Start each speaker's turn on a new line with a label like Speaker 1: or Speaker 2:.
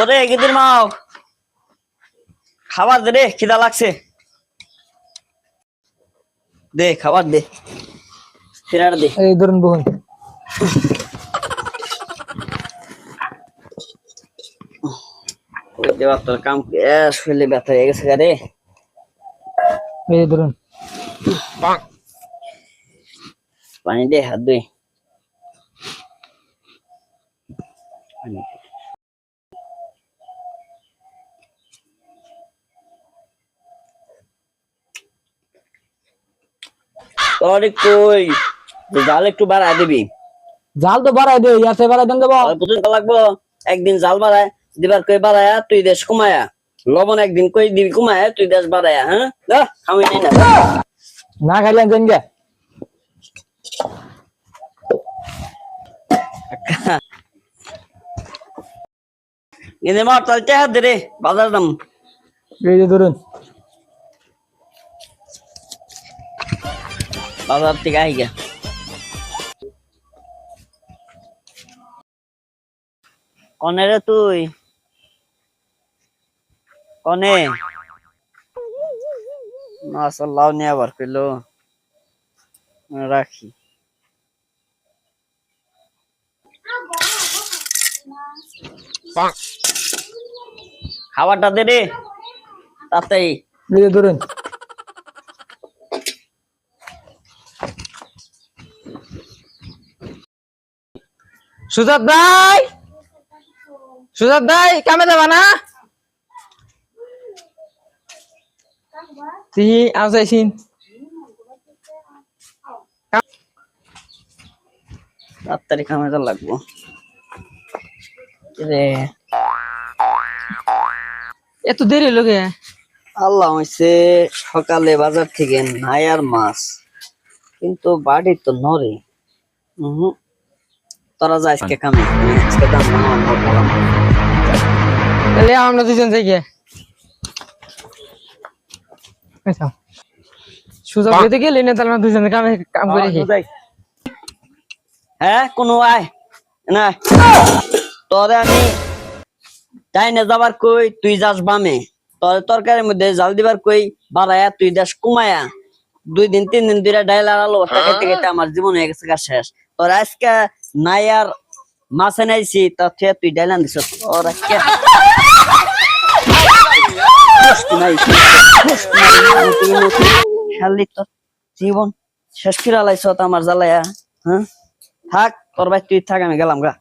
Speaker 1: ওরে গিদির মাও। খাবার দে রে খিদা লাগছে। দে খাবার দে। ফেরার দে।
Speaker 2: এই ধরুন বহুন
Speaker 1: তোর কাম শরীরে ব্যথা হয়ে গেছে রে।
Speaker 2: এই ধরুন।
Speaker 1: পানি দে হাত দুই পানি তোরে কই। জাল একটু বাড়ায় দিবি।
Speaker 2: জাল তো বাড়াই দে ইয়াতে বাড়াই দেন দেবো।
Speaker 1: প্রতিদিন তো লাগবো। একদিন জাল বাড়ায় দিবার কই বাড়ায়া তুই দেশ কমায়া লবণ একদিন কই দিবি কমায়া তুই দেশ বাড়ায়া হ্যাঁ? আমি নেই না।
Speaker 2: না খাইলে আনছেন গে।
Speaker 1: এনে মার তাল চাহাত দে রে বাজার দাম।
Speaker 2: এই যে ধরুন।
Speaker 1: বাজার থেকে আই গা কনে রে তুই কনে মাসাল্লাহ নিয়ে আবার পেল রাখি খাবারটা দে রে তাতেই
Speaker 2: ধরুন সুজাত ভাই? সুজাত ভাই, কামে যাবা না? তুই আজ আইসিন
Speaker 1: তাড়াতাড়ি খামেটা লাগবো। রে?
Speaker 2: এত দেরি লোকে
Speaker 1: আল্লাহ হইছে সকালে বাজার থেকে নাই আর মাছ, কিন্তু বাড়ি তো নরে তোরা যা আজকে কামে আজকে দাম আমার
Speaker 2: তাহলে আমরা দুজন যাই গিয়ে। আচ্ছা সুযোগ গেলি না তাহলে আমরা দুজনে কামে কাম করে
Speaker 1: যাই। হ্যাঁ কোনো আয়। না। তোরে আমি ডাইনে যাবার কই তুই যাস বামে। তোর তরকারির মধ্যে জাল দিবার কই বাড়ায়া তুই দেশ কুমায়া। দুই দিন তিন দিন দুইটা ডাইল আর আলো খেতে খেতে আমার জীবন হয়ে গেছে গা শেষ। তোর আজকে নাই আর মাসে নাইছি, তা তুই ডাইলান দিছ। জীবন শেষ কিরা লাইছ আমার জ্বালায়া হ্যাঁ? থাক, তোর ভাই তুই থাক, আমি গেলাম গা।